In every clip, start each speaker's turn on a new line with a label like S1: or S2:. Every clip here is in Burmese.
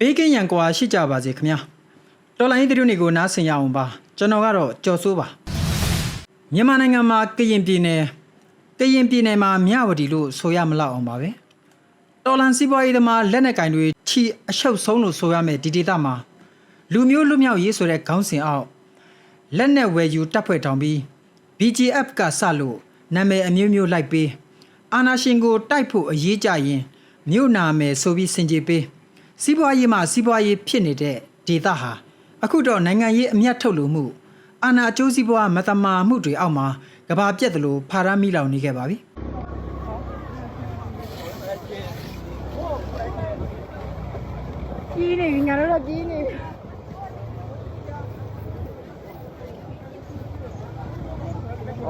S1: ဘေးကင်းရန်ကွာရှိကြပါစေခင်ဗျာတော်လိုင်းသတင်းတွေကိုနားဆင်ရအောင်ပါကျွန်တော်ကတော့ကြော်စိုးပါမြန်မာနိုင်ငံမှာကရင်ပြည်နယ်ကရင်ပြည်နယ်မှာမြဝတီလို့ဆိုရမလောက်အောင်ပါပဲတော်လန်စီးပွားရေးသမားလက်နက်ကင်တွေချီအရှုပ်ဆုံးလို့ဆိုရမယ်ဒီဒေသမှာလူမျိုးလူမျိုးရေးဆိုတဲ့ခေါင်းစဉ်အောက်လက်နက်ဝယ်ယူတပ်ဖွဲ့ထောင်ပြီး BGF ကစလို့နာမည်အမျိုးမျိုးလိုက်ပေးအာနာရှင်ကိုတိုက်ဖို့အရေးကြရင်မြို့နာမယ်ဆိုပြီးစင်ကြေပေး စီးပွားရေးမှာစီးပွားရေးဖြစ်နေတဲ့ဒေသဟာအခုတော့နိုင်ငံရေးအမျက်ထုတ်လို့မှုအာနာအကျိုးစီးပွားမတမာမှုတွေအောက်မှာကဘာပြက်တယ်လို့ဖာရမ်းမိလောင်နေခဲ့ပါပြီ
S2: ကြီးနေပြီညာတော့တော့ကြီးနေပြီ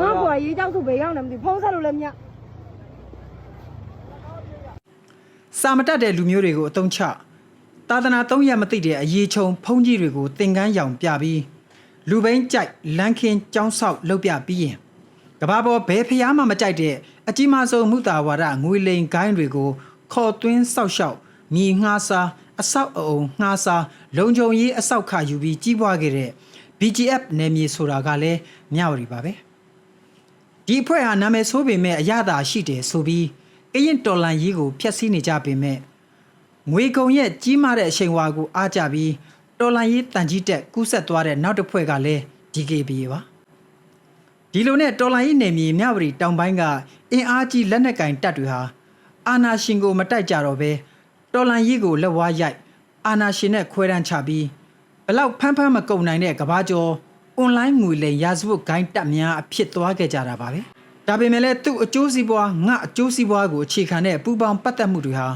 S2: တော့ကွာရေးကြောက်ဆိုဘယ်ရောက်နေမသိဘူးဖုံးဆက်လို့လည်းမြတ်
S1: စာမတတ်တဲ့လူမျိုးတွေကိုအတုံးချ သာသနာသုံးရမသိတဲ့အရေးချုံဖုံးကြီးတွေကိုသင်ကန်းရောင်ပြပြီးလူဘိန်းကြိုက်လန်းခင်းကြောင်းဆောက်လုပ်ပြပြီးရင်ကဘာပေါ်ဘဲဖျားမှမကြိုက်တဲ့အကြီးမားဆုံးမုတာဝါဒငွေလိန်ဂိုင်းတွေကိုခေါ်သွင်းဆောက်ရှောက်မြေငှားစားအဆောက်အအုံငှားစားလုံခြုံရေးအဆောက်ခယူပြီးကြီးပွားခဲ့တဲ့ BGF နယ်မြေဆိုတာကလည်းမျှဝရီပါပဲဒီအဖွဲ့ဟာနာမည်ဆိုးပေမဲ့အရသာရှိတယ်ဆိုပြီးကရင်တော်လန်ရေးကိုဖျက်ဆီးနေကြပေမဲ့ ငွေကုံရဲ့ကြီးမားတဲ့အချိန်ဝါကိုအားကြပြီးတော်လန်ရေးတန်ကြီးတက်ကူးဆက်သွားတဲ့နောက်တစ်ဖွဲ့ကလည်း DKB ပါဒီလိုနဲ့တော်လန်ရေးနယ်မြေမြဝတီတောင်ပိုင်းကအင်အားကြီးလက်နက်ကင်တပ်တွေဟာအာနာရှင်ကိုမတိုက်ကြတော့ပဲတော်လန်ရေးကိုလက်ဝါးရိုက်အာနာရှင်နဲ့ခွဲတန်းချပြီးဘလောက်ဖမ်းဖမ်းမကုန်နိုင်တဲ့ကဘာကျော်အွန်လိုင်းငွေလိမ်ရာဇဝတ်ဂိုင်းတပ်များအဖြစ်သွားခဲ့ကြတာပါပဲဒါပေမဲ့လည်းသူ့အကျိုးစီးပွားငါအကျိုးစီးပွားကိုအခြေခံတဲ့ပူပေါင်းပတ်သက်မှုတွေဟာ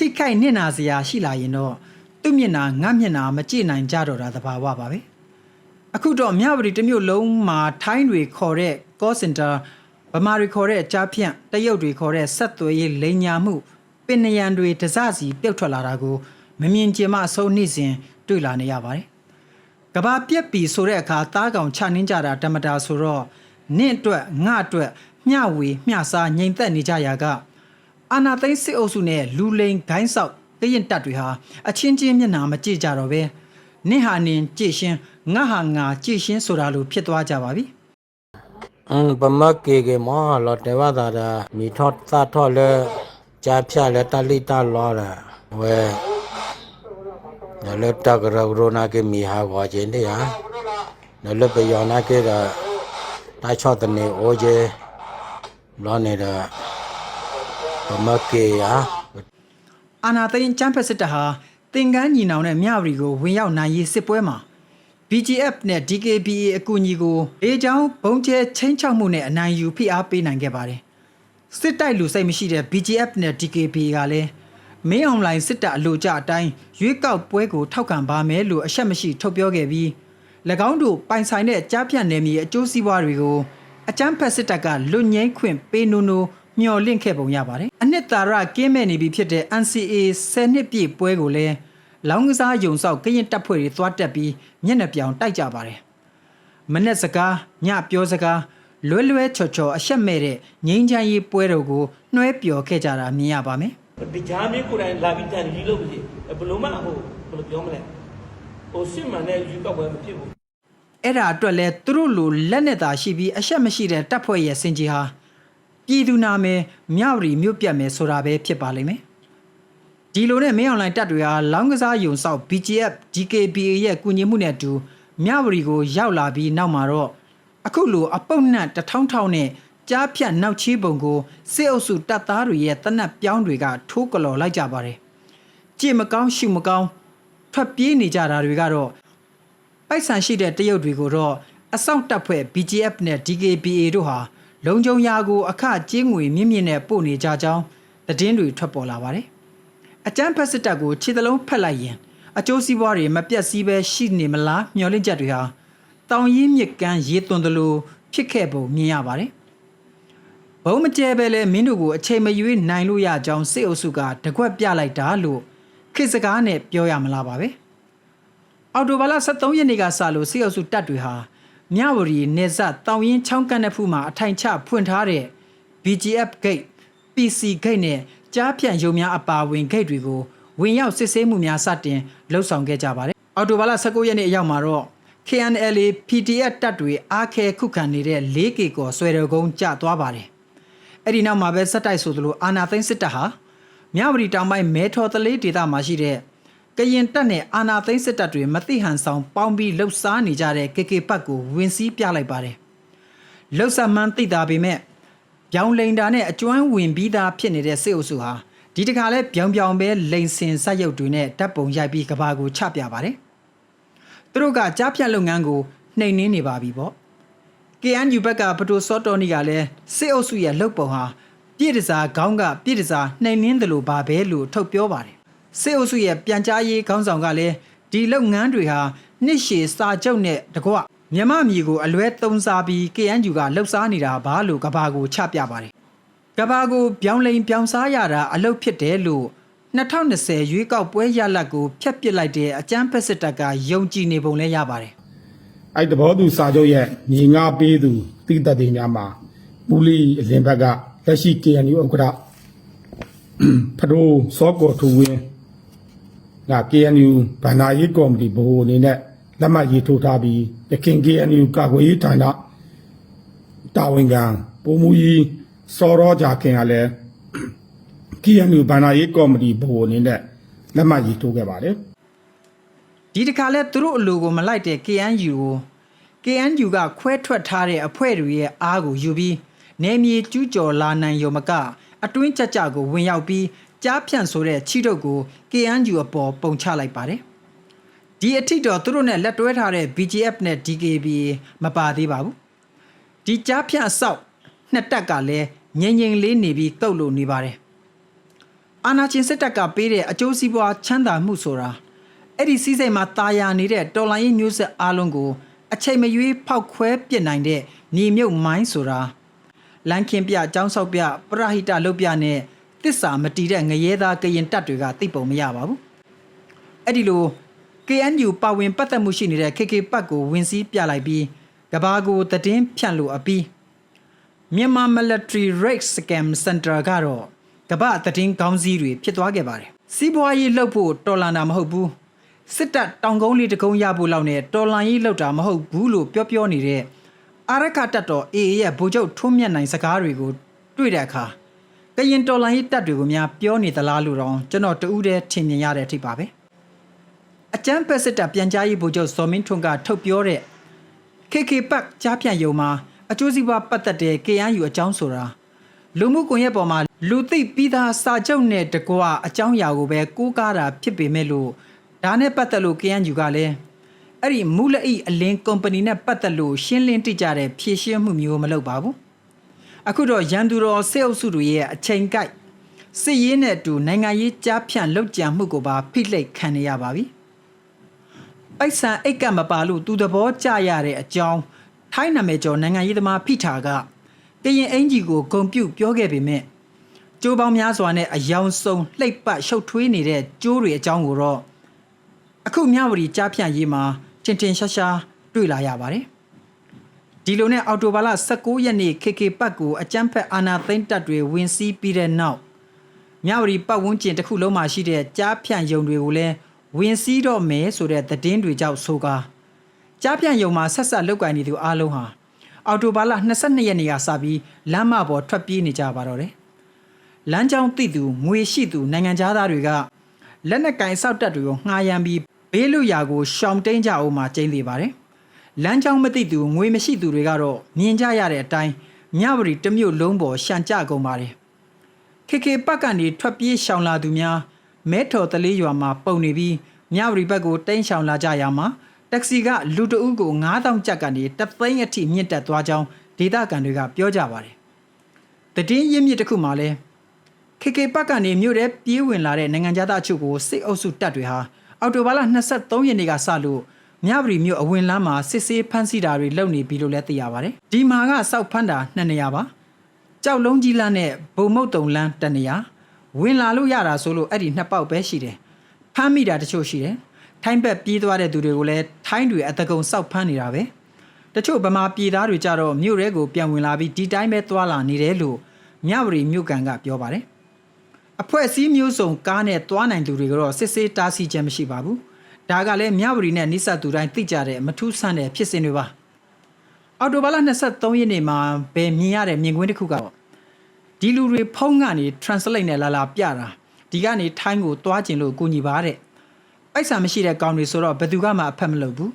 S1: ထိခိုက်နစ်နာစရာရှိလာရင်တော့သူ့မျက်နှာငါမျက်နှာမကြည့်နိုင်ကြတော့တာသဘာဝပါပဲအခုတော့မြဝတီတစ်မြို့လုံးမှာထိုင်းတွေခေါ်တဲ့ call center ဗမာတွေခေါ်တဲ့ကြားဖြန့်တရုတ်တွေခေါ်တဲ့ဆက်သွယ်ရေးလိန်ညာမှုပင်နယံတွေတစစီပြုတ်ထွက်လာတာကိုမမြင်ကျင်မအဆုံးနှိစဉ်တွေ့လာနေရပါတယ်ကဘာပြက်ပြီဆိုတဲ့အခါသားကောင်ချနှင်းကြတာဓမ္မတာဆိုတော့နင့်အတွက်ငါအတွက်မျှဝေမျှစားငြိမ်သက်နေကြရာက အာနာသိန်းစစ်အုပ်စုနဲ့လူလိန်ဂိုင်းဆောက်ကရင်တပ်တွေဟာအချင်းချင်းမျက်နှာမကြည့်ကြတော့ပဲနင့်ဟာနင်ကြည့်ရှင်းငါဟာငါကြည့်ရှင်းဆိုတာလိုဖြစ်သွားကြပါပြီ
S3: ဘမကေကေမလော်တေဝသာရာမိထော့သထော့လဲကြာဖြလဲတလိတလောရဝဲနလတကရဂရနာကေမိဟာဝါကျင်းတရားနလပယောနာကေတာတာချော့တနေအိုးကျေလောနေတာ ပမကေယာ
S1: အာနာသိန်းချမ်းဖက်စစ်တပ်ဟာတင်ကန်းညီနောင်တဲ့မြဝရီကိုဝင်ရောက်နိုင်ရေးစစ်ပွဲမှာ BGF နဲ့ DKBA အကူအညီကိုအေချောင်းဘုံကျဲချင်းချောက်မှုနဲ့အနိုင်ယူဖိအားပေးနိုင်ခဲ့ပါတယ်။စစ်တိုက်လူစိတ်မရှိတဲ့ BGF နဲ့ DKBA ကလည်းမင်းအွန်လိုင်းစစ်တပ်အလို့ကြအတိုင်းရွေးကောက်ပွဲကိုထောက်ခံပါမယ်လို့အရှက်မရှိထုတ်ပြောခဲ့ပြီး၎င်းတို့ပိုင်ဆိုင်တဲ့ကြားပြန့်နယ်မြေအကျိုးစီးပွားတွေကိုအကြမ်းဖက်စစ်တပ်ကလွတ်ငင်းခွင့်ပေးနိုးနိုး မျှော်လင့်ခဲ့ပုံရပါတယ်။အနှစ်သာရကင်းမဲ့နေပြီဖြစ်တဲ့ NCA 10နှစ်ပြည့်ပွဲကိုလည်းလောင်းကစားယုံဆောက်ကရင်တပ်ဖွဲ့တွေသွားတက်ပြီးမျက်နှာပြောင်တိုက်ကြပါတယ်။မနဲ့စကားညပြောစကားလွဲလွဲချော်ချော်အရှက်မဲ့တဲ့ငိမ့်ချမ်းရေးပွဲတော်ကိုနှွဲပျော်ခဲ့ကြတာမြင်ရပါမယ်။
S4: ဒီဂျာမင်းကိုယ်တိုင်လာပြီးတန်ဒီလို့ဖြစ်ဘယ်လိုမှဟိုဘယ်လိုပြောမလဲဟိုစစ်မှန်တဲ့ယူကောက်ပွဲမဖြစ်ဘူး
S1: အဲ့ဒါအတွက်လဲသူတို့လိုလက်နဲ့သာရှိပြီးအရှက်မရှိတဲ့တပ်ဖွဲ့ရဲ့စင်ကြီးဟာ ပြည်သူနာမယ်မြဝတီမြို့ပြတ်မယ်ဆိုတာပဲဖြစ်ပါလိမ့်မယ်ဒီလိုနဲ့မင်းအွန်လိုင်းတပ်တွေဟာလောင်းကစားယုံဆောက် BGF DKBA ရဲ့ကူညီမှုနဲ့အတူမြဝတီကိုရောက်လာပြီးနောက်မှာတော့အခုလိုအပုတ်နတ်တထောင်းထောင်းနဲ့ကြားဖြတ်နောက်ချီးပုံကိုစစ်အုပ်စုတပ်သားတွေရဲ့တနက်ပြောင်းတွေကထိုးကလော်လိုက်ကြပါတယ်ကြည့်မကောင်းရှုမကောင်းထွက်ပြေးနေကြတာတွေကတော့ပိုက်ဆံရှိတဲ့တရုတ်တွေကိုတော့အစောင့်တပ်ဖွဲ့ BGF နဲ့ DKBA တို့ဟာ လုံခြုံရာကိုအခကျင်းငွေမြင့်မြင့်နဲ့ပို့နေကြကြောင်းသတင်းတွေထွက်ပေါ်လာပါတယ်။အကြမ်းဖက်စစ်တပ်ကိုခြေသလုံးဖက်လိုက်ရင်အကျိုးစီးပွားတွေမပြတ်စည်းပဲရှိနေမလားမျှော်လင့်ချက်တွေဟာတောင်ရင်းမြစ်ကမ်းရေသွန်းသလိုဖြစ်ခဲ့ပုံမြင်ရပါတယ်။ဘုံမကျဲပဲလဲမင်းတို့ကိုအချိန်မရွေးနိုင်လို့ရကြောင်းစစ်အုပ်စုကတကွက်ပြလိုက်တာလို့ခေတ်စကားနဲ့ပြောရမလားပါပဲ။အော်တိုဘာလ23ရက်နေ့ကစလို့စစ်အုပ်စုတပ်တွေဟာ မြဝတီနေဆက်တောင်ရင်ချောင်းကန်တဲ့ဖူးမှာအထိုင်ချဖွင့်ထားတဲ့ BGF gate PC gate နဲ့ကြားဖြန့်ရုံများအပါအဝင် gate တွေကိုဝင်ရောက်စစ်ဆေးမှုများစတင်လှုပ်ဆောင်ခဲ့ကြပါတယ်။အော်တိုဘာလ19ရက်နေ့အရောက်မှာတော့ KNLA PTF တပ်တွေအားခဲခုခံနေတဲ့ 4K ကော်ဆွဲတော်ကုန်းကျသွားပါတယ်။အဲ့ဒီနောက်မှာပဲစက်တိုက်ဆိုသလိုအာနာသိန်းစစ်တပ်ဟာမြဝတီတောင်ပိုင်းမဲထော်တလေးဒေသမှာရှိတဲ့ ကရင်တပ်နဲ့အာနာသိန်းစစ်တပ်တွေမသိဟန်ဆောင်ပေါင်းပြီးလှုပ်ရှားနေကြတဲ့ KK ပတ်ကိုဝင်စည်းပြလိုက်ပါတယ်။လှုပ်ဆက်မှန်းသိတာပေမဲ့ပြောင်းလိန်တာနဲ့အကျွမ်းဝင်ပြီးသားဖြစ်နေတဲ့စစ်အုပ်စုဟာဒီတခါလဲပြောင်ပြောင်ပဲလိန်စင်ဆက်ရုပ်တွေနဲ့တပ်ပုံရိုက်ပြီးကဘာကိုချပြပါတယ်။သူတို့ကကြားဖြတ်လုပ်ငန်းကိုနှိမ်နင်းနေပါပြီပေါ့။ KNU ဘက်ကပတိုစောတော်နီကလည်းစစ်အုပ်စုရဲ့လှုပ်ပုံဟာပြည့်တစားခေါင်းကပြည့်တစားနှိမ်နင်းတယ်လို့ပါပဲလို့ထုတ်ပြောပါတယ်။ စစ်အုပ်စုရဲ့ပြန်ကြားရေးခေါင်းဆောင်ကလည်းဒီလုပ်ငန်းတွေဟာနှစ်ရှည်စာချုပ်နဲ့တကွမြမမျိုးကိုအလွဲသုံးစားပြီး KNU ကလှုပ်ရှားနေတာပါလို့ကဘာကိုချပြပါတယ်။ကဘာကိုပြောင်းလိန်ပြောင်းစားရတာအလုပ်ဖြစ်တယ်လို့2020ရွေးကောက်ပွဲရလဒ်ကိုဖျက်ပစ်လိုက်တဲ့အကြမ်းဖက်စစ်တပ်ကယုံကြည်နေပုံလဲရပါတယ်။
S5: အဲ့တဘောသူစာချုပ်ရဲ့ညီငါပေးသူတိတတ်တွေများမှာပူလီအလင်ဘက်ကလက်ရှိ KNU ဥက္ကဋ္ဌဖဒိုစောကောထူဝင်း က KNU ဗန္နာရေးကော်မတီဘိုးအနေနဲ့လက်မှတ်ရေးထိုးထားပြီးရခင် KNU ကာကွယ်ရေးဌာနတာဝန်ခံပုံမူကြီးစောရောကြခင်ကလည်း KNU ဗန္နာရေးကော်မတီဘိုးအနေနဲ့လက်မှတ်ရေးထိုးခဲ့ပါတယ်
S1: ဒီတခါလဲသူတို့အလိုကိုမလိုက်တဲ့ KNU ကို KNU ကခွဲထွက်ထားတဲ့အဖွဲ့တွေရဲ့အားကိုယူပြီးနေမြေကျူးကျော်လာနိုင်ရုံမကအတွင်းကြကြကိုဝင်ရောက်ပြီး ကြားဖြန့်ဆိုတဲ့ခြိတုပ်ကို KNU အပေါ်ပုံချလိုက်ပါတယ်။ဒီအထိတော့သူတို့နဲ့လက်တွဲထားတဲ့ BGF နဲ့ DKB မပါသေးပါဘူး။ဒီကြားဖြန့်အဆောက်နှစ်တက်ကလည်းငင်ငင်လေးနေပြီးတုတ်လို့နေပါတယ်။အာနာချင်းစစ်တပ်ကပေးတဲ့အကျိုးစီးပွားချမ်းသာမှုဆိုတာအဲ့ဒီစီးစိမ်မှာတာယာနေတဲ့တော်လိုင်းရေးမျိုးဆက်အားလုံးကိုအချိန်မရွေးဖောက်ခွဲပစ်နိုင်တဲ့ညီမြုပ်မိုင်းဆိုတာလန်ခင်ပြအကြောင်းဆောက်ပြပရဟိတလုပ်ပြနဲ့ တစ္ဆာမတီတဲ့ငရဲသားကရင်တပ်တွေကသိပုံမရပါဘူးအဲ့ဒီလို KNU ပါဝင်ပတ်သက်မှုရှိနေတဲ့ KK ပတ်ကိုဝင်စည်းပြလိုက်ပြီးကဘာကိုတည်င်းဖြန့်လို့အပြီးမြန်မာ Military Rate Scam Center ကတော့ကမ္ဘာသတင်ကောင်းစည်းတွေဖြစ်သွားခဲ့ပါတယ်။စီးပွားရေးလှုပ်ဖို့တော်လန်တာမဟုတ်ဘူး။စစ်တပ်တောင်ကုန်းလေးတစ်ကုန်းရဖို့လောက်နဲ့တော်လန်ရေးလှုပ်တာမဟုတ်ဘူးလို့ပြောပြောနေတဲ့အာရခတပ်တော် AA ရဲ့ဗိုလ်ချုပ်ထွန်းမြတ်နိုင်စကားတွေကိုတွေ့တဲ့အခါ ကရင်တော်လန်ရေးတပ်တွေကိုများပြောနေသလားလို့တော့ကျွန်တော်တဦးတည်းထင်မြင်ရတဲ့အထိပါပဲ။အကျန်းပက်စစ်တပ်ပြန်ကြားရေးဗိုလ်ချုပ်စော်မင်းထွန်းကထုတ်ပြောတဲ့ KK ပတ်ကြားဖြန့်ယုံမှာအကျိုးစီးပွားပတ်သက်တဲ့ KNU အကြောင်းဆိုတာလူမှုကွန်ရက်ပေါ်မှာလူသိပြီးသားစာချုပ်နဲ့တကွအကြောင်းအရာကိုပဲကိုးကားတာဖြစ်ပေမဲ့လို့ဒါနဲ့ပတ်သက်လို့ KNU ကလည်းအဲ့ဒီမူလအိအလင်းကုမ္ပဏီနဲ့ပတ်သက်လို့ရှင်းလင်းတိကျတဲ့ဖြည့်ရှင်းမှုမျိုးမလုပ်ပါဘူး အခုတော့ရန်သူတော်စစ်အုပ်စုတွေရဲ့အချိန်ကိုက်စစ်ရေးနဲ့အတူနိုင်ငံရေးကြားဖြန့်လုပ်ကြံမှုကိုပါဖိလိတ်ခံနေရပါပြီ။ပိုက်ဆံအိတ်ကမပါလို့သူသဘောကျရတဲ့အကြောင်းထိုင်းနာမည်ကျော်နိုင်ငံရေးသမားဖိထာကကရင်အင်ဂျီကိုဂုံပြုတ်ပြောခဲ့ပေမဲ့ကျိုးပေါင်းများစွာနဲ့အယောင်စုံလှိပ်ပတ်ရှုပ်ထွေးနေတဲ့ကျိုးတွေအကြောင်းကိုတော့အခုမြဝတီကြားဖြန့်ရေးမှာထင်ထင်ရှားရှားတွေ့လာရပါတယ် ဒီလိုနဲ့အော်တိုဘာလ19ရက်နေ့ KK ပတ်ကိုအကြမ်းဖက်အာဏာသိမ်းတပ်တွေဝင်စီးပြီးတဲ့နောက်မြဝတီပတ်ဝန်းကျင်တစ်ခုလုံးမှာရှိတဲ့ကြားဖြန့်ယုံတွေကိုလည်းဝင်စည်းတော့မယ်ဆိုတဲ့သတင်းတွေကြောင့်ဆိုကာကြားဖြန့်ယုံမှာဆက်ဆက်လောက်ကိုင်းနေသူအားလုံးဟာအော်တိုဘာလ22ရက်နေ့ကစပြီးလမ်းမပေါ်ထွက်ပြေးနေကြပါတော့တယ်။လမ်းကြောင်းသိသူငွေရှိသူနိုင်ငံသားတွေကလက်နက်ကင်ဆောက်တက်တွေကိုငှားရမ်းပြီးဘေးလွတ်ရာကိုရှောင်တိန်ကြအောင်မှကျင်းနေပါတယ်။ လမ်းကြောင်းမသိသူငွေမရှိသူတွေကတော့မြင်ကြရတဲ့အတိုင်းမြဝတီတစ်မြို့လုံးပေါ်ရှံကြကုန်ပါတယ်။ KK ပတ်ကနေထွက်ပြေးရှောင်လာသူများမဲထော်တလေးရွာမှာပုံနေပြီးမြဝတီဘက်ကိုတိမ်းရှောင်လာကြရမှာတက္ကစီကလူတအုပ်ကို9000ကျပ်ကနေတသိန်းအထိမြင့်တက်သွားကြောင်းဒေသခံတွေကပြောကြပါတယ်။တည်င်းရင်းမြစ်တစ်ခုမှာလဲ KK ပတ်ကနေမြို့ထဲပြေးဝင်လာတဲ့နိုင်ငံသားအချို့ကိုစစ်အုပ်စုတပ်တွေဟာအော်တိုဘာလ23ရက်နေ့ကစလို့ မြဝတီမြို့အဝင်လမ်းမှာစစ်ဆေးဖမ်းဆီးတာတွေလုပ်နေပြီလို့လည်းသိရပါတယ်။ဒီမှာကစောက်ဖမ်းတာနှစ်နေရာပါ။ကြောက်လုံးကြီးလမ်းနဲ့ဘုံမုတ်တုံလမ်းတစ်နေရာဝင်လာလို့ရတာဆိုလို့အဲ့ဒီနှစ်ပေါက်ပဲရှိတယ်။ဖမ်းမိတာတချို့ရှိတယ်။ထိုင်းဘက်ပြေးသွားတဲ့သူတွေကိုလည်းထိုင်းတွေအတကုံစောက်ဖမ်းနေတာပဲ။တချို့ဗမာပြည်သားတွေကြတော့မြို့ရဲကိုပြန်ဝင်လာပြီးဒီတိုင်းပဲသွာလာနေတယ်လို့မြဝတီမြို့ကန်ကပြောပါတယ်။အဖွဲ့အစည်းမျိုးစုံကားနဲ့တွားနိုင်သူတွေကတော့စစ်ဆေးတားဆီးခြင်းမရှိပါဘူး ဒါကလည်းမြဝတီနဲ့နိစ္စသူတိုင်းသိကြတဲ့မထူးဆန်းတဲ့ဖြစ်စဉ်တွေပါအော်တိုဘာလ23ရက်နေ့မှာပဲမြင်ရတဲ့မြင်ကွင်းတစ်ခုကတော့ဒီလူတွေဖုံးကနေ translate နဲ့လာလာပြတာဒီကနေထိုင်းကိုတွားကျင်လို့ကိုညီပါတဲ့ပိုက်ဆံမရှိတဲ့ကောင်တွေဆိုတော့ဘယ်သူကမှအဖက်မလုပ်ဘူး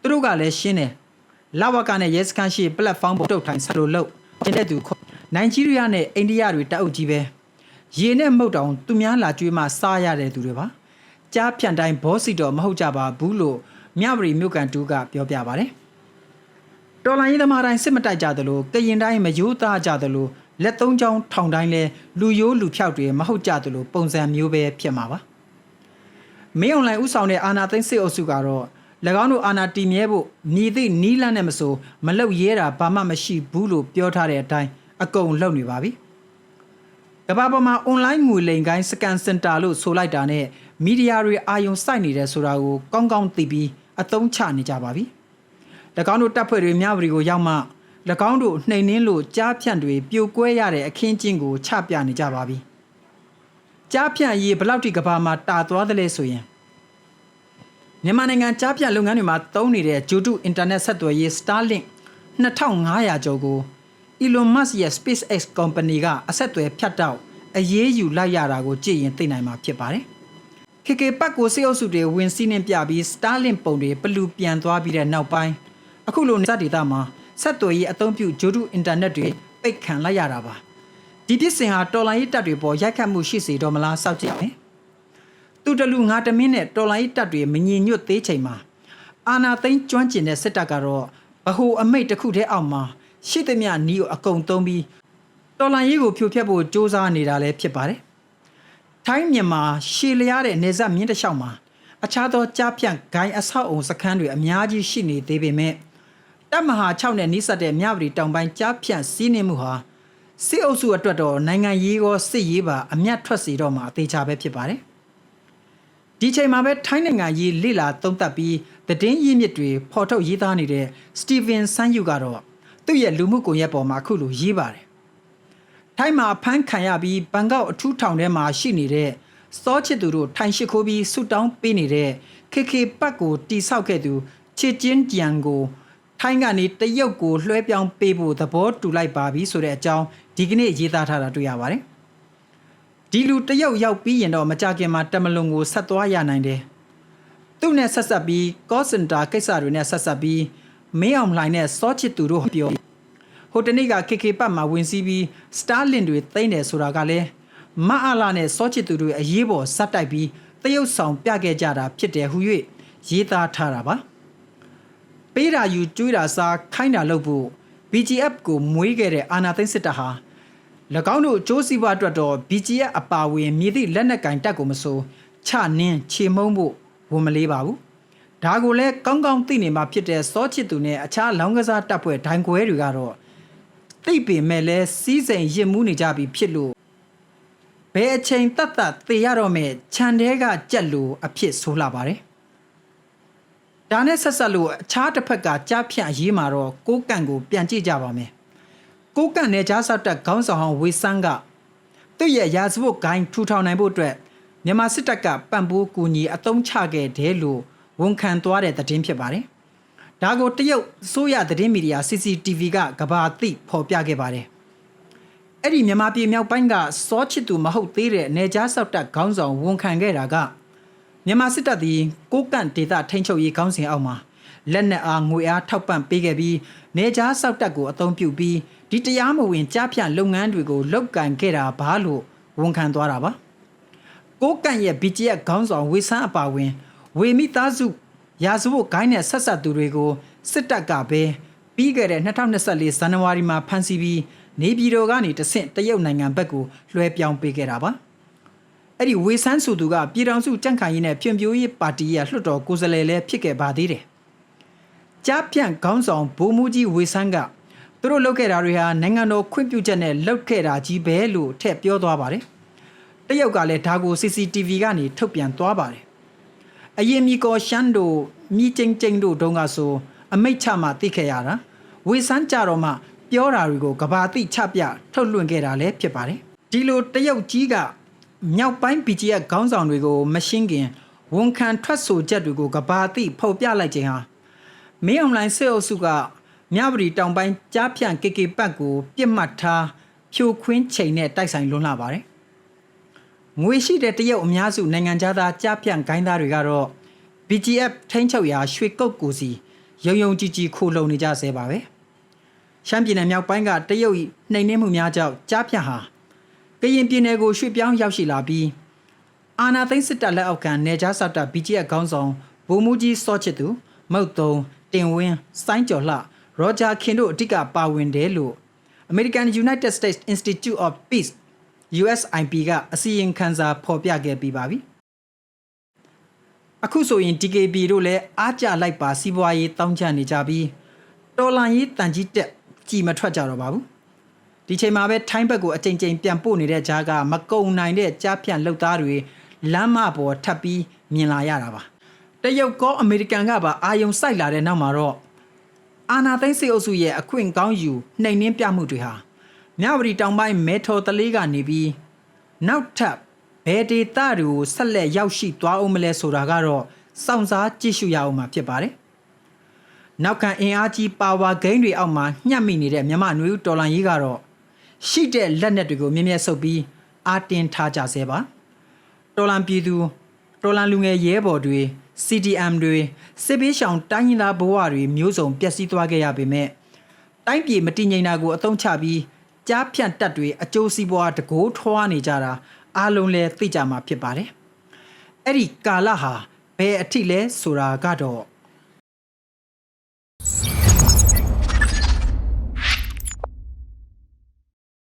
S1: သူတို့ကလည်းရှင်းတယ်လာဝကနဲ့ရဲစခန်းရှိ platform ပေါ်တုတ်ထိုင်ဆက်လို့လို့ကျင်းတဲ့သူခေါ်နိုင်ဂျီးရီးယားနဲ့အိန္ဒိယတွေတအုပ်ကြီးပဲရေနဲ့မုတ်တောင်သူများလာကျွေးမှစားရတဲ့သူတွေပါ ကြားဖြန့်တိုင်းဘောစီတော်မဟုတ်ကြပါဘူးလို့မြဝတီမြို့ကန်တူကပြောပြပါတယ်တော်လိုင်းရေးသမားတိုင်းစစ်မတိုက်ကြသလိုကရင်တိုင်းမယိုးသားကြသလိုလက်သုံးချောင်းထောင်တိုင်းလဲလူယိုးလူဖြောက်တွေမဟုတ်ကြသလိုပုံစံမျိုးပဲဖြစ်မှာပါမင်းအွန်လိုင်းဥဆောင်တဲ့အာနာသိန်းစစ်အုပ်စုကတော့၎င်းတို့အာနာတည်မြဲဖို့မြည်သည့်နီးလန်းနဲ့မဆိုမလောက်ရဲတာဘာမှမရှိဘူးလို့ပြောထားတဲ့အတိုင်းအကုန်လုပ်နေပါပြီ။ ကမ္ဘာပေါ်မှာအွန်လိုင်းငွေလိမ်ကိုင်းစကန်စင်တာလို့ဆိုလိုက်တာနဲ့မီဒီယာတွေအာယုံစိုက်နေတယ်ဆိုတာကိုကောင်းကောင်းသိပြီးအသုံးချနေကြပါပြီ။၎င်းတို့တပ်ဖွဲ့တွေမြဝတီကိုရောက်မှ၎င်းတို့နှိမ်နှင်းလို့ကြားဖြန့်တွေပြိုကွဲရတဲ့အခင်းကျင်းကိုချပြနေကြပါပြီ။ကြားဖြန့်ရေးဘယ်လောက်ထိကဘာမှာတာသွားသလဲဆိုရင်မြန်မာနိုင်ငံကြားဖြန့်လုပ်ငန်းတွေမှာသုံးနေတဲ့ဂျိုတုအင်တာနက်ဆက်သွယ်ရေး Starlink 2500ကျော်ကို Elon Musk ရဲ့ SpaceX Company ကအဆက်အသွယ်ဖြတ်တောက်အရေးယူလိုက်ရတာကိုကြည့်ရင်သိနိုင်မှာဖြစ်ပါတယ်။ KK ပတ်ကိုစေအုပ်စုတွေဝင်စီးနှင်းပြပြီး Starlink ပုံတွေပလူပြန်သွားပြီးတဲ့နောက်ပိုင်းအခုလိုနေစဒေတာမှာဆက်သွယ်ရေးအသုံးပြုဂျိုတုအင်တာနက်တွေပိတ်ခံလိုက်ရတာပါ။ဒီဖြစ်စဉ်ဟာတော်လိုင်းရေးတပ်တွေပေါ်ရိုက်ခတ်မှုရှိစေတော့မလားစောင့်ကြည့်မယ်။သူတလူငါတမင်းနဲ့တော်လိုင်းတပ်တွေမငြင်ညွတ်သေးချိန်မှာအာနာသိန်းကျွမ်းကျင်တဲ့စစ်တပ်ကတော့ဗဟိုအမိတ်တစ်ခုတည်းအောက်မှာ ရှိသမျှနီးကိုအကုန်သုံးပြီးတော်လိုင်းရေးကိုဖြိုဖျက်ဖို့စ조사နေတာလည်းဖြစ်ပါတယ်။ထိုင်းမြန်မာရှေလျားတဲ့နေဆက်မြင်းတစ်လျှောက်မှာအခြားသောကြားဖြန့်ဂိုင်းအဆောက်အုံစခန်းတွေအများကြီးရှိနေသေးပေမဲ့တပ်မဟာ6နဲ့နှိစက်တဲ့မြဝတီတောင်ပိုင်းကြားဖြန့်စီးနှင်းမှုဟာစစ်အုပ်စုအတွက်တော့နိုင်ငံရေးကောစစ်ရေးပါအမျက်ထွက်စီတော့မှာအသေးချာပဲဖြစ်ပါတယ်။ဒီချိန်မှာပဲထိုင်းနိုင်ငံရေးလိလာသုံးသပ်ပြီးသတင်းရင်းမြစ်တွေဖော်ထုတ်ရေးသားနေတဲ့စတီဗင်ဆန်ယူကတော့ သူ့ရဲ့လူမှုကွန်ရက်ပေါ်မှာအခုလိုရေးပါတယ်။ထိုင်းမှာဖမ်းခံရပြီးဘန်ကောက်အထူးထောင်ထဲမှာရှိနေတဲ့စောချစ်သူတို့ထိုင်ရှိခိုးပြီးဆူတောင်းပေးနေတဲ့ခေခေပတ်ကိုတိဆောက်ခဲ့သူချစ်ချင်းကြံကိုထိုင်းကနေတရုတ်ကိုလွှဲပြောင်းပေးဖို့သဘောတူလိုက်ပါပြီဆိုတဲ့အကြောင်းဒီကနေ့ရေးသားထားတာတွေ့ရပါတယ်။ဒီလူတယောက်ရောက်ပြီးရင်တော့မကြခင်မှာတမလွန်ကိုဆက်သွားရနိုင်တယ်။သူ့နဲ့ဆက်ဆက်ပြီး call center ကိစ္စတွေနဲ့ဆက်ဆက်ပြီး မင်းအောင်လှိုင်နဲ့စောချစ်သူတို့ပြောဟိုတနေ့က KK ပတ်မှာဝင်စီးပြီး Starlink တွေသိမ်းတယ်ဆိုတာကလည်းမအားလာနဲ့စောချစ်သူတွေအရေးပေါ်ဇက်တိုက်ပြီးတရုတ်ဆောင်ပြခဲ့ကြတာဖြစ်တယ်ဟု၍ရေးသားထားတာပါ။ပေးတာယူကျွေးတာစားခိုင်းတာလုပ်ဖို့ BGF ကိုမွေးခဲ့တဲ့အာနာသိန်းစစ်တပ်ဟာ၎င်းတို့အကျိုးစီးပွားအတွက်တော့ BGF အပါအဝင်မြည်သည့်လက်နက်ကင်တပ်ကိုမဆိုချနင်းချေမှုန်းဖို့ဝန်မလေးပါဘူး။ ဒါကိုလည်းကောင်းကောင်းသိနေမှာဖြစ်တဲ့စောချစ်သူနဲ့အခြားလောင်းကစားတပ်ဖွဲ့ဒိုင်ခွဲတွေကတော့သိပေမဲ့လဲစီးစိမ်ရစ်မှုနေကြပြီဖြစ်လို့ဘယ်အချိန်တတ်တတ်သေရတော့မဲ့ခြံတဲကကြက်လို့အဖြစ်ဆိုးလာပါတယ်။ဒါနဲ့ဆက်ဆက်လို့အခြားတစ်ဖက်ကကြားဖြန့်အရေးမှာတော့ကိုးကန့်ကိုပြန်ကြည့်ကြပါမယ်။ကိုကန့်နယ်ကြားဆောက်တပ်ခေါင်းဆောင်ဟောင်းဝေဆန်းကသူ့ရဲ့ရာဇဝတ်ဂိုင်းထူထောင်နိုင်ဖို့အတွက်မြန်မာစစ်တပ်ကပံ့ပိုးကူညီအသုံးချခဲ့တယ်လို့ ဝန်ခံသွားတဲ့သတင်းဖြစ်ပါတယ်။ဒါကိုတရုတ်အစိုးရသတင်းမီဒီယာ CCTV ကကဘာသိဖော်ပြခဲ့ပါတယ်။အဲ့ဒီမြန်မာပြည်မြောက်ပိုင်းကစောချစ်သူမဟုတ်သေးတဲ့နယ်ကြားဆောက်တပ်ခေါင်းဆောင်ဝန်ခံခဲ့တာကမြန်မာစစ်တပ်သည်ကိုကန့်ဒေသထိန်းချုပ်ရေးခေါင်းစဉ်အောက်မှာလက်နက်အားငွေအားထောက်ပံ့ပေးခဲ့ပြီးနေကြားဆောက်တပ်ကိုအသုံးပြုပြီးဒီတရားမဝင်ကြားဖြန့်လုပ်ငန်းတွေကိုလုပ်ကင်ခဲ့တာဘာလို့ဝန်ခံသွားတာပါကိုကန့်ရဲ့ BGF ခေါင်းဆောင်ဝေဆန်းအပါဝင် ဝေမိသားစုရာဇဝတ်ဂိုင်းနဲ့ဆက်ဆက်သူတွေကိုစစ်တပ်ကပဲပြီးခဲ့တဲ့2024ဇန်နဝါရီမှာဖမ်းဆီးပြီးနေပြည်တော်ကနေတဆင့်တရုတ်နိုင်ငံဘက်ကိုလွှဲပြောင်းပေးခဲ့တာပါအဲ့ဒီဝေဆန်းဆိုသူကပြည်ထောင်စုကြံ့ခိုင်ရေးနဲ့ဖြန့်ဖြိုးရေးပါတီရဲ့လွှတ်တော်ကိုယ်စားလှယ်လည်းဖြစ်ခဲ့ပါသေးတယ်ကြားဖြန့်ခေါင်းဆောင်ဘိုးမူကြီးဝေဆန်းကသူတို့လုပ်ခဲ့တာတွေဟာနိုင်ငံတော်ခွင့်ပြုချက်နဲ့လုပ်ခဲ့တာကြီးပဲလို့ထည့်ပြောသွားပါတယ်တရုတ်ကလည်းဒါကို CCTV ကနေထုတ်ပြန်သွားပါတယ် အရင်မီကောရှန်တို့မြီကျင်းကျင်းတို့တုန်းကဆို အမိတ်ချမှသိခဲ့ရတာဝေဆန်းကြတော့မှ ပြောတာတွေကိုကဘာတိချပြထုတ်လွှင့်ခဲ့တာလည်းဖြစ်ပါတယ်ဒီလိုတရုတ်ကြီးကမြောက်ပိုင်း BGF ခေါင်းဆောင်တွေကို မရှင်းခင်ဝန်ခံထွက်ဆိုချက်တွေကိုကဘာတိဖုတ်ပြလိုက်ခြင်းဟာမင်းအွန်လိုင်းစေအုပ်စုကမြဝတီတောင်ပိုင်းကြားဖြန့် KK ပတ်ကို ပြစ်မှတ်ထားဖြိုခွင်းချိန်နဲ့တိုက်ဆိုင်လွန်းလာပါတယ်။ ငွေရှိတဲ့တရုတ်အများစုနိုင်ငံသားကြားဖြန့်ဂိုင်းသားတွေကတော့ BGF ထိန်းချုပ်ရာရွှေကုတ်ကိုစီရုံရုံကြည်ကြည်ခိုလုံနေကြဆဲပါပဲ။ရှမ်းပြည်နယ်မြောက်ပိုင်းကတရုတ်၏နှိမ်နင်းမှုများကြောင့်ကြားဖြန့်ဟာကရင်ပြည်နယ်ကိုရွှေ့ပြောင်းရောက်ရှိလာပြီးအာနာသိန်းစစ်တပ်လက်အောက်ခံနေကြားဆောက်တာ BGF ခေါင်းဆောင်ဗိုလ်မှူးကြီးစောချစ်သူမုတ်တုံတင်ဝင်းစိုင်းကျော်လှရောဂျာခင်တို့အဓိကပါဝင်တယ်လို့ American United States Institute of Peace USIP ကအစီရင်ခံစာဖော်ပြခဲ့ပြီးပါပြီ။အခုဆိုရင် DKB တို့လည်းအားကြလိုက်ပါစီးပွားရေးတောင်းချနေကြပြီးတော်လန်ရေးတန်ကြီးတက်ကြည်မထွက်ကြတော့ပါဘူး။ဒီချိန်မှာပဲထိုင်းဘက်ကိုအကြိမ်ကြိမ်ပြန်ပို့နေတဲ့ကြားကမကုံနိုင်တဲ့ကြားဖြန့်လှုပ်သားတွေလမ်းမပေါ်ထပ်ပြီးမြင်လာရတာပါ။တရုတ်ကောအမေရိကန်ကပါအာယုံစိုက်လာတဲ့နောက်မှာတော့အာနာသိန်းစေအုပ်စုရဲ့အခွင့်ကောင်းယူနှိမ်နင်းပြမှုတွေဟာ မြဝတီတောင်ပိုင်းမဲထော်တလေးကနေပြီးနောက်ထပ်ဘယ်ဒေတာတွေကိုဆက်လက်ရောက်ရှိသွားအောင်မလဲဆိုတာကတော့စောင့်စားကြည့်ရှုရအောင်မှာဖြစ်ပါတယ်။နောက်ခံအင်အားကြီးပါဝါဂိမ်းတွေအောက်မှာညှက်မိနေတဲ့မြမနွေဦးတော်လန်ကြီးကတော့ရှိတဲ့လက်နက်တွေကိုမြင့်မြတ်ဆုပ်ပြီးအာတင်ထားကြဆဲပါ။တော်လန်ပြည်သူတော်လန်လူငယ်ရဲဘော်တွေ CDM တွေစစ်ပေးရှောင်တိုင်းရင်းသားဘဝတွေမျိုးစုံပျက်စီးသွားခဲ့ရပေမဲ့တိုင်းပြည်မတည်ငြိမ်တာကိုအသုံးချပြီး ကြားဖြန့်တက်တွေအကျိုးစီးပွားတကိုးထွားနေကြတာအားလုံးလည်းသိကြမှာဖြစ်ပါတယ်။အဲ့ဒီကာလဟာဘယ်အထိလဲဆိုတာကတော့